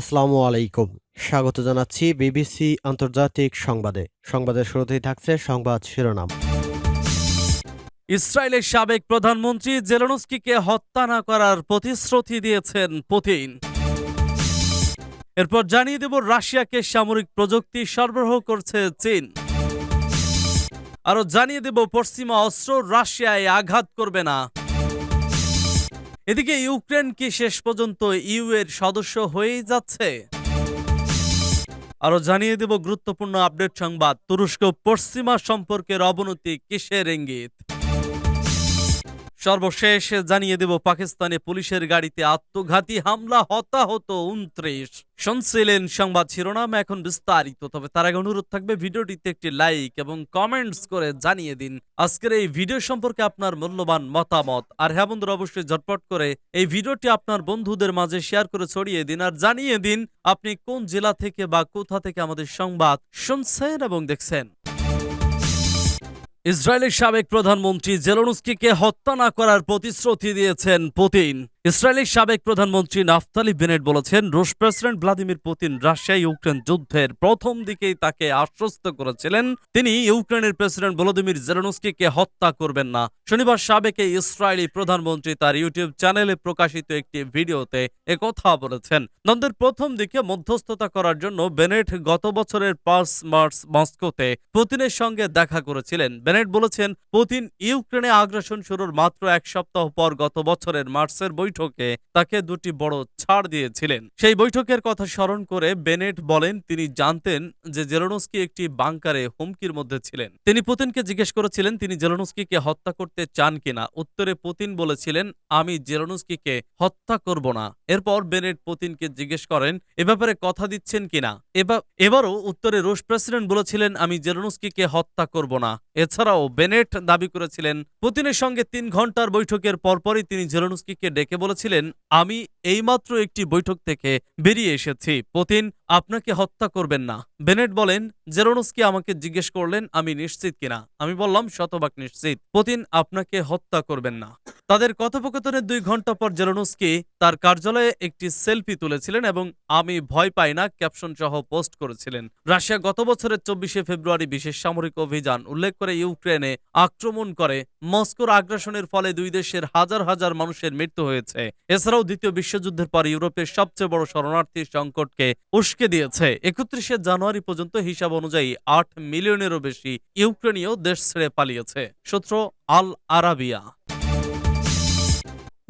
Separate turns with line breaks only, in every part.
আসসালামু আলাইকুম। স্বাগত জানাচ্ছি বিবিসি আন্তর্জাতিক সংবাদে। সংবাদের শুরুতেই থাকছে সংবাদ শিরোনাম।
ইসরায়েলের সাবেক প্রধানমন্ত্রী জেলনস্কিকে হত্যা না করার প্রতিশ্রুতি দিয়েছেন পুতিন। এরপর জানিয়ে দেব রাশিয়াকে সামরিক প্রযুক্তি সরবরাহ করছে চীন। আরও জানিয়ে দেব পশ্চিমা অস্ত্র রাশিয়ায় আঘাত করবে না। এদিকে ইউক্রেন কি শেষ পর্যন্ত ইউ এর সদস্য হয়েই যাচ্ছে। আরও জানিয়ে দেব গুরুত্বপূর্ণ আপডেট সংবাদ, তুরস্ক পশ্চিমা সম্পর্কের অবনতি কিসের ইঙ্গিত? সর্বশেষ জানিয়ে দেব, পাকিস্তানে পুলিশের গাড়িতে আত্মঘাতী হামলা, হতাহত উনত্রিশ। শুনছিলেন সংবাদ শিরোনাম, এখন বিস্তারিত। তবে তার আগে অনুরোধ থাকবে, ভিডিওটিতে একটি লাইক এবং কমেন্টস করে জানিয়ে দিন। আজকের এই ভিডিও সম্পর্কে আপনার মূল্যবান মতামত। আর হ্যাঁ বন্ধুরা, অবশ্যই ঝটপট করে এই ভিডিওটি আপনার বন্ধুদের মাঝে শেয়ার করে ছড়িয়ে দিন আর জানিয়ে দিন, আপনি কোন জেলা থেকে বা কোথা থেকে আমাদের সংবাদ শুনছেন এবং দেখছেন। ইসরায়েলের সাবেক প্রধানমন্ত্রী জেলনস্কিকে হত্যা না করার প্রতিশ্রুতি দিয়েছেন পুতিন। ইসরায়েলের সাবেক প্রধানমন্ত্রী নাফতালি বেনেট বলেছেন, রুশ president Vladimir Putin Russia Ukraine যুদ্ধের প্রথম দিকেই তাকে আশ্বস্ত করেছিলেন। তিনি ইউক্রেনের প্রেসিডেন্ট ভলোদিমির জেলনস্কিকে হত্যা করবেন না। শনিবার সাবেক ইসরায়েলি প্রধানমন্ত্রী তার ইউটিউব চ্যানেলে প্রকাশিত একটি ভিডিওতে একথা বলেছেন। দ্বন্দ্বের প্রথম দিকে মধ্যস্থতা করার জন্য বেনেট গত বছরের পাঁচ মার্চ মস্কোতে পুতিনের সঙ্গে দেখা করেছিলেন। বেনেট বলেছেন, পুতিন ইউক্রেনে আগ্রাসন শুরুর মাত্র এক সপ্তাহ পর গত বছরের মার্চের বৈঠকে তাকে দুটি বড় ছাড় দিয়েছিলেন। সেই বৈঠকের কথা স্মরণ করে বেনেট বলেন, তিনি জানতেন যে জেলনস্কি একটি বাংকারে হুমকির মধ্যে ছিলেন। তিনি পুতিনকে জিজ্ঞেস করেছিলেন, তিনি জেলনস্কিকে হত্যা করতে চান কিনা? উত্তরে পুতিন বলেছিলেন, আমি জেলনস্কিকে হত্যা করব না। এরপর বেনেট পুতিনকে জিজ্ঞেস করেন, এ ব্যাপারে কথা দিচ্ছেন কিনা? এবারও উত্তরে রুশ প্রেসিডেন্ট বলেছিলেন, আমি জেলনস্কিকে হত্যা করব না। এছাড়াও বেনেট দাবি করেছিলেন পুতিনের সঙ্গে তিন ঘণ্টার বৈঠকের পরপরই তিনি জেলনুস্কিকে ডেকে বলেছিলেন, আমি এইমাত্র একটি বৈঠক থেকে বেরিয়ে এসেছি। পুতিন, আপনাকে হত্যা করবেন না। বেনেট বলেন জেরোনস্কি আমাকে জিজ্ঞেস করলেন, আমি নিশ্চিত কিনা? আমি বললাম, শতভাগ নিশ্চিত। পুতিন, আপনাকে হত্যা করবেন না। তাদের কথোপকথনের দুই ঘণ্টা পর জেরোনস্কি তার কার্যালয়ে একটি সেলফি তুলেছিলেন এবং আমি ভয় পাই না ক্যাপশন সহ পোস্ট করেছিলেন। রাশিয়া গত বছরের চব্বিশে ফেব্রুয়ারি বিশেষ সামরিক অভিযান উল্লেখ করে ইউক্রেনে আক্রমণ করে। মস্কোর আগ্রাসনের ফলে দুই দেশের হাজার হাজার মানুষের মৃত্যু হয়েছে। এছাড়াও দ্বিতীয় বিশ্বযুদ্ধের পর ইউরোপের সবচেয়ে বড় শরণার্থী সংকটকে উস্কে দিয়েছে। একত্রিশে জানুয়ারি পর্যন্ত হিসাব অনুযায়ী আট মিলিয়নেরও বেশি ইউক্রেনীয় দেশ ছেড়ে পালিয়েছে। সূত্র আল আরাবিয়া।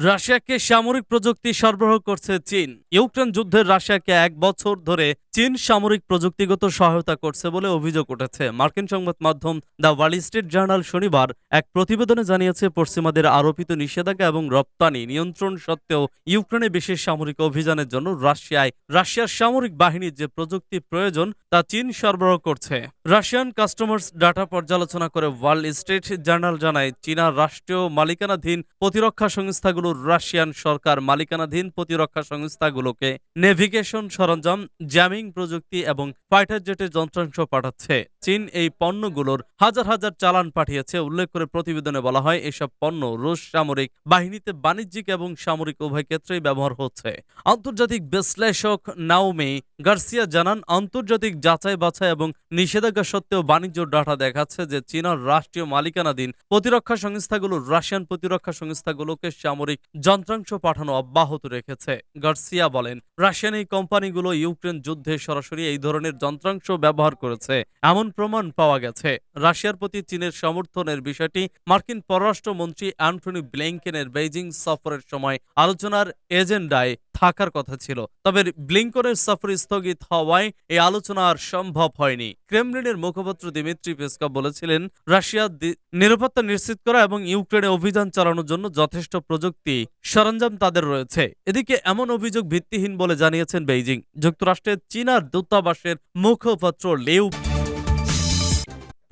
রাশিয়াকে সামরিক প্রযুক্তি সরবরাহ করছে চীন। ইউক্রেন যুদ্ধের রাশিয়াকে এক বছর ধরে চীন সামরিক প্রযুক্তিগত সহায়তা করছে বলে অভিযোগ উঠেছে। মার্কিন সংবাদ মাধ্যম দ্য ওয়াল স্ট্রিট জার্নাল শনিবার এক প্রতিবেদনে জানিয়েছে, পশ্চিমাদের আরোপিত নিষেধাজ্ঞা এবং রপ্তানি নিয়ন্ত্রণ সত্ত্বেও ইউক্রেনে বিশেষ সামরিক অভিযানের জন্য রাশিয়ায়, রাশিয়ার সামরিক বাহিনীর যে প্রযুক্তি প্রয়োজন তা চীন সরবরাহ করছে। রাশিয়ান কাস্টমার্স ডাটা পর্যালোচনা করে ওয়াল স্ট্রিট জার্নাল জানায়, চীনা রাষ্ট্রীয় মালিকানাধীন প্রতিরক্ষা সংস্থাগুলোর রাশিয়ান সরকার মালিকানাধীন প্রতিরক্ষা সংস্থাগুলোকে নেভিগেশন সরঞ্জাম, জ্যামিং প্রযুক্তি এবং ফাইটার জেটের যন্ত্রাংশ পাঠাচ্ছে। চীন এই পণ্যগুলোর হাজার হাজার চালান পাঠিয়েছে, উল্লেখ করে প্রতিবেদনে বলা হয়, এসব পণ্য রুশ সামরিক বাহিনীতে বাণিজ্যিক এবং সামরিক উভয় ক্ষেত্রেই ব্যবহার হচ্ছে। আন্তর্জাতিক বিশ্লেষক নাওমি গার্সিয়া জানান, আন্তর্জাতিক যাচাই বাছাই এবং নিষেধাজ্ঞা সত্ত্বেও বাণিজ্য ডাটা দেখাচ্ছে যে চীনার রাষ্ট্রীয় মালিকানাধীন প্রতিরক্ষা সংস্থাগুলো রাশিয়ান প্রতিরক্ষা সংস্থাগুলোকে সামরিক যন্ত্রাংশ পাঠানো অব্যাহত রেখেছে। গার্সিয়া বলেন, রাশিয়ান এই কোম্পানিগুলো ইউক্রেন যুদ্ধে সরাসরি এই ধরনের যন্ত্রাংশ ব্যবহার করেছে। এমন প্রমাণ পাওয়া গেছে। রাশিয়ার প্রতি চীনের সমর্থনের বিষয়টি মার্কিন পররাষ্ট্রমন্ত্রী অ্যান্টনি ব্লিংকেনের বেইজিং সফরের সময় আলোচনার এজেন্ডায় থাকার কথা ছিল। তবে ব্লিংকনের সফর স্থগিত হওয়ায় এই আলোচনা আর সম্ভব হয়নি। ক্রেমলিনের মুখপাত্র দিমিত্রি পেসকভ বলেছিলেন, রাশিয়া নিরাপত্তা নিশ্চিত করা এবং ইউক্রেনে অভিযান চালানোর জন্য যথেষ্ট প্রযুক্তি সরঞ্জাম তাদের রয়েছে। এদিকে এমন অভিযোগ ভিত্তিহীন বলে জানিয়েছেন বেইজিং। যুক্তরাষ্ট্রের চীনার দূতাবাসের মুখপাত্র লিউ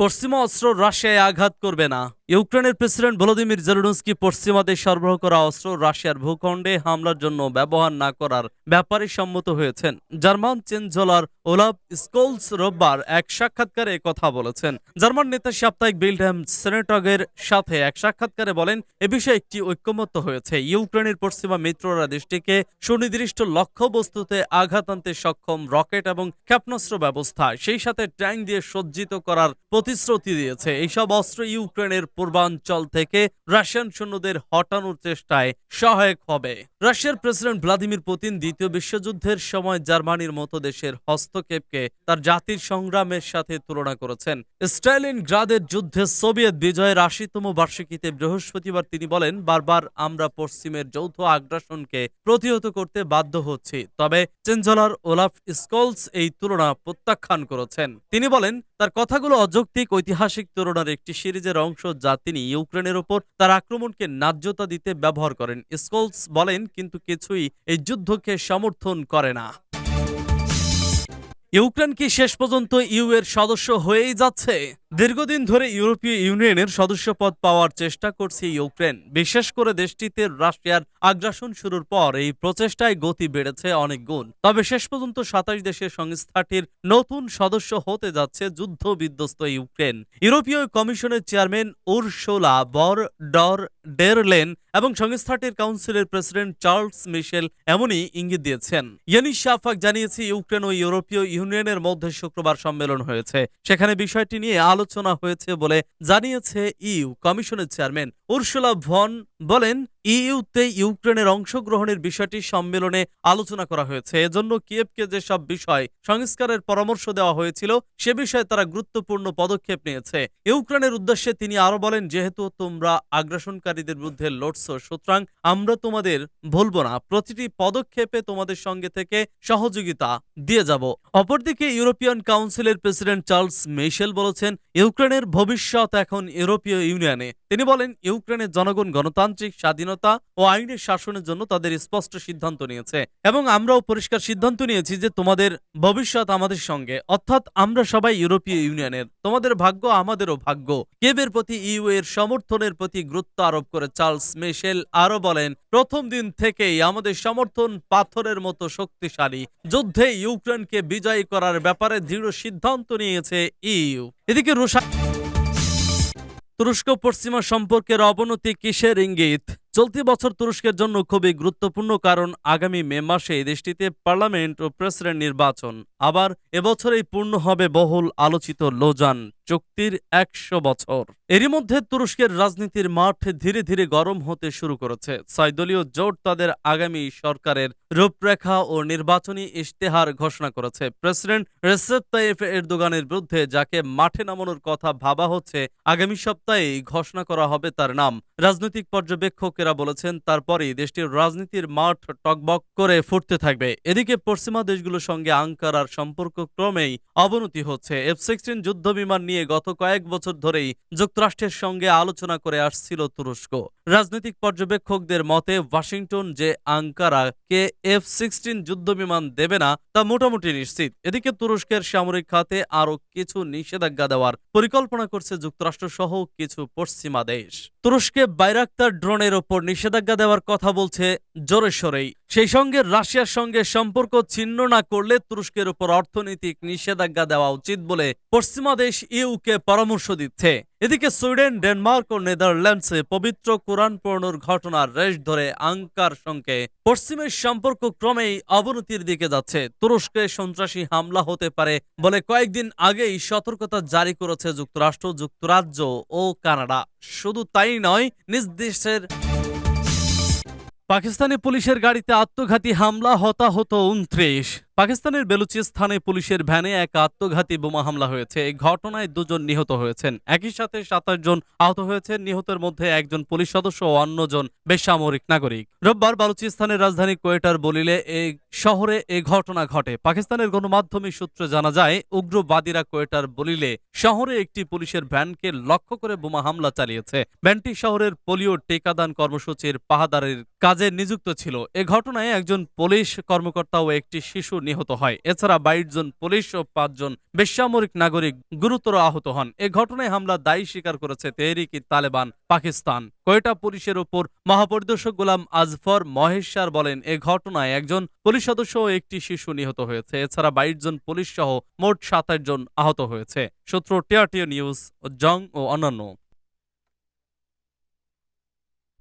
পশ্চিমা অস্ত্র রাশিয়ায় আঘাত করবে না। ইউক্রেনের প্রেসিডেন্ট ভলোদিমির জেলুনস্কি পশ্চিমাদের সরবরাহ করা অস্ত্র রাশিয়ার ভূখণ্ডে হামলার জন্য ব্যবহার না করার ব্যাপারে সম্মত হয়েছেন। জার্মান চ্যান্সেলর ওলাফ স্কোলস রোববার এক সাক্ষাৎকারে কথা বলেছেন। জার্মান নেতা সাপ্তাহিক বিলডহ্যাম সেনেটগের সাথে এক সাক্ষাৎকারে বলেন, এ বিষয়ে একটি ঐক্যমত্য হয়েছে। ইউক্রেনের পশ্চিমা মিত্ররা দেশটিকে সুনির্দিষ্ট লক্ষ্যবস্তুতে আঘাত আনতে সক্ষম রকেট এবং ক্ষেপণাস্ত্র ব্যবস্থা, সেই সাথে ট্যাঙ্ক দিয়ে সজ্জিত করার প্রতিশ্রুতি দিয়েছে। এইসব অস্ত্র ইউক্রেনের পূর্বাঞ্চল থেকে রাশিয়ান সৈন্যদের হটানোর চেষ্টায় সহায়ক হবে। রাশিয়ার প্রেসিডেন্ট ভ্লাদিমির পুতিন দ্বিতীয় বিশ্বযুদ্ধের সময় জার্মানির মতো দেশের হস্তক্ষেপকে তার জাতির সংগ্রামের সাথে তুলনা করেছেন। স্টালিন গ্রাদের যুদ্ধে সোভিয়েত বিজয়ের আশিতম বার্ষিকীতে বৃহস্পতিবার তিনি বলেন, বারবার আমরা পশ্চিমের যৌথ আগ্রাসনকে প্রতিহত করতে বাধ্য হচ্ছি। তবে চেঞ্জলার ওলাফ স্কলস এই তুলনা প্রত্যাখ্যান করেছেন। তিনি বলেন, তার কথাগুলো অযৌক্তিক, ঐতিহাসিক তুলনার একটি সিরিজের অংশ যা তিনি ইউক্রেনের ওপর তার আক্রমণকে ন্যায্যতা দিতে ব্যবহার করেন। স্কোলস বলেন, কিন্তু কিছুই এই যুদ্ধকে সমর্থন করে না। ইউক্রেন কি শেষ পর্যন্ত ইউ এর সদস্য হয়েই যাচ্ছে। দীর্ঘদিন ধরে ইউরোপীয় ইউনিয়নের সদস্যপদ পাওয়ার চেষ্টা করছে ইউক্রেন। বিশেষ করে দেশটিতে রাশিয়ার আগ্রাসন শুরুর পর এই প্রচেষ্টায় গতি বেড়েছে অনেক গুণ। তবে শেষ পর্যন্ত সাতাশ দেশের সংস্থাটির নতুন সদস্য হতে যাচ্ছে যুদ্ধ বিধ্বস্ত ইউক্রেন। ইউরোপীয় কমিশনের চেয়ারম্যান উরশোলা বর ডর ডেরলেন এবং সংস্থাটির কাউন্সিলের প্রেসিডেন্ট চার্লস মিশেল এমনই ইঙ্গিত দিয়েছেন। ইয়ানিস শাফাক জানিয়েছে, ইউক্রেন ও ইউরোপীয় ইউনিয়নের মধ্যে শুক্রবার সম্মেলন হয়েছে। সেখানে বিষয়টি নিয়ে আলোচনা হয়েছে বলে জানিয়েছে ইউ কমিশনের চেয়ারম্যান উর্সুলা ভন বলেন ইইউতে ইউক্রেনের অংশগ্রহণের বিষয়টি সম্মেলনে আলোচনা করা হয়েছে। এজন্য কিয়েভকে যেসব বিষয় সংস্কারের পরামর্শ দেওয়া হয়েছিল, সে বিষয়ে তারা গুরুত্বপূর্ণ পদক্ষেপ নিয়েছে। ইউক্রেনের উদ্দেশ্যে তিনি আরও বলেন, যেহেতু তোমরা আগ্রাসনকারীদের বিরুদ্ধে লড়ছো, সুতরাং আমরা তোমাদের ভুলব না। প্রতিটি পদক্ষেপে তোমাদের সঙ্গে থেকে সহযোগিতা দিয়ে যাব। অপরদিকে ইউরোপিয়ান কাউন্সিলের প্রেসিডেন্ট চার্লস মিশেল বলেছেন, ইউক্রেনের ভবিষ্যৎ এখন ইউরোপীয় ইউনিয়নে। তিনি বলেন, ইউক্রেনের জনগণ গণতান্ত্রিক স্বাধীনতা ও আইনের শাসনের জন্য তাদের স্পষ্ট সিদ্ধান্ত নিয়েছে। এবং আমরাও পরিষ্কার সিদ্ধান্ত নিয়েছি যে তোমাদের ভবিষ্যৎ আমাদের সঙ্গে। অর্থাৎ আমরা সবাই ইউরোপীয় ইউনিয়নের। তোমাদের ভাগ্য আমাদেরও ভাগ্য। কেবের প্রতি ইউ এর সমর্থনের প্রতি গুরুত্ব আরোপ করে চার্লস মিশেল আরও বলেন, প্রথম দিন থেকেই আমাদের সমর্থন পাথরের মতো শক্তিশালী। যুদ্ধে ইউক্রেনকে বিজয়ী করার ব্যাপারে দৃঢ় সিদ্ধান্ত নিয়েছে ইউ। এদিকে রুশা তুরস্ক পশ্চিমা সম্পর্কের অবনতি কিসের ইঙ্গিত? চলতি বছর তুরস্কের জন্য খুবই গুরুত্বপূর্ণ কারণ আগামী মে মাসে দেশটিতে পার্লামেন্ট ও প্রেসিডেন্ট নির্বাচন। আবার এবছরেই পূর্ণ হবে বহুল আলোচিত লোজান। চুক্তির একশো বছর। এরই মধ্যে তুরস্কের রাজনীতির মাঠ ধীরে ধীরে গরম হতে শুরু করেছে। ছয় দলীয় জোট তাদের আগামী সরকারের রূপরেখা ও নির্বাচনী ইশতেহার ঘোষণা করেছে। প্রেসিডেন্ট রেসেপ তাইফ এরদোগানের বিরুদ্ধে যাকে মাঠে নামানোর কথা ভাবা হচ্ছে, আগামী সপ্তাহেই ঘোষণা করা হবে তার নাম। রাজনৈতিক পর্যবেক্ষকেরা বলেছেন, তারপরেই দেশটির রাজনীতির মাঠ টকবক করে ফুটতে থাকবে। এদিকে পশ্চিমা দেশগুলোর সঙ্গে আঙ্কারার সম্পর্ক ক্রমেই অবনতি হচ্ছে। এফ সিক্সটিন যুদ্ধ বিমান নিয়ে গত কয়েক বছর ধরেই যুক্তরাষ্ট্রের সঙ্গে আলোচনা করে আসছিল তুরস্ক। রাজনৈতিক পর্যবেক্ষকদের মতে, ওয়াশিংটন যে আঙ্কারাকে এফ সিক্সটিন যুদ্ধ বিমান দেবে না, তা মোটামুটি নিশ্চিত। এদিকে তুরস্কের সামরিক খাতে আরও কিছু নিষেধাজ্ঞা দেওয়ার পরিকল্পনা করছে যুক্তরাষ্ট্র সহ কিছু পশ্চিমা দেশ। তুরস্কে বাইরাক্তার ড্রোনের ওপর নিষেধাজ্ঞা দেওয়ার কথা বলছে জোরে সরেই। সেই সঙ্গে রাশিয়ার সঙ্গে সম্পর্ক ছিন্ন না করলে তুরস্কের উপর অর্থনৈতিক নিষেধাজ্ঞা দেওয়া উচিত বলে পশ্চিমা দেশ ইউকে পরামর্শ দিচ্ছে। এদিকে সুইডেন, ডেনমার্ক ও নেদারল্যান্ডসে পবিত্র কোরআন পড়ানোর ঘটনার রেশ ধরে আঙ্কার সঙ্গে পশ্চিমের সম্পর্ক ক্রমেই অবনতির দিকে যাচ্ছে। তুরস্কে সন্ত্রাসী হামলা হতে পারে বলে কয়েকদিন আগেই সতর্কতা জারি করেছে যুক্তরাষ্ট্র, যুক্তরাজ্য ও কানাডা। শুধু তাই নয়, নিজ দেশের পাকিস্তানি পুলিশের গাড়িতে আত্মঘাতী হামলা, হতাহত উনত্রিশ পাকিস্তানের বেলুচিস্তানে পুলিশের ভ্যানে এক আত্মঘাতী বোমা হামলা হয়েছে। এই ঘটনায় দুজন নিহত হয়েছেন। একই সাথে সাতাশ জন আহত হয়েছেন। নিহতের মধ্যে একজন পুলিশ সদস্য ও অন্যজন বেসামরিক নাগরিক। রোববার বালুচিস্তানের রাজধানী কোয়েটার বলিলে এই শহরে এ ঘটনা ঘটে। পাকিস্তানের গণমাধ্যমিক সূত্রে জানা যায়, উগ্রবাদীরা কোয়েটার বলিলে শহরে একটি পুলিশের ভ্যানকে লক্ষ্য করে বোমা হামলা চালিয়েছে। ভ্যানটি শহরের পোলিও টিকাদান কর্মসূচির পাহাদারের কাজে নিযুক্ত ছিল। এ ঘটনায় একজন পুলিশ কর্মকর্তা ও একটি শিশু নিহত হয়। এছাড়া বাইশ জন পুলিশ ও পাঁচজন বেসামরিক নাগরিক গুরুতর আহত হন। এ ঘটনায় হামলা দায়ী স্বীকার করেছে তেহরিকি তালেবান, পাকিস্তান। কোয়েটা পুলিশের ওপর মহাপরিদর্শক গোলাম আজফর মহেশ্বর বলেন, এ ঘটনায় একজন পুলিশ সদস্য ও একটি শিশু নিহত হয়েছে। এছাড়া বাইশ জন পুলিশ সহ মোট সাতাশ জন আহত হয়েছে। সূত্র টিআরটিও নিউজ, জং ও অন্যান্য।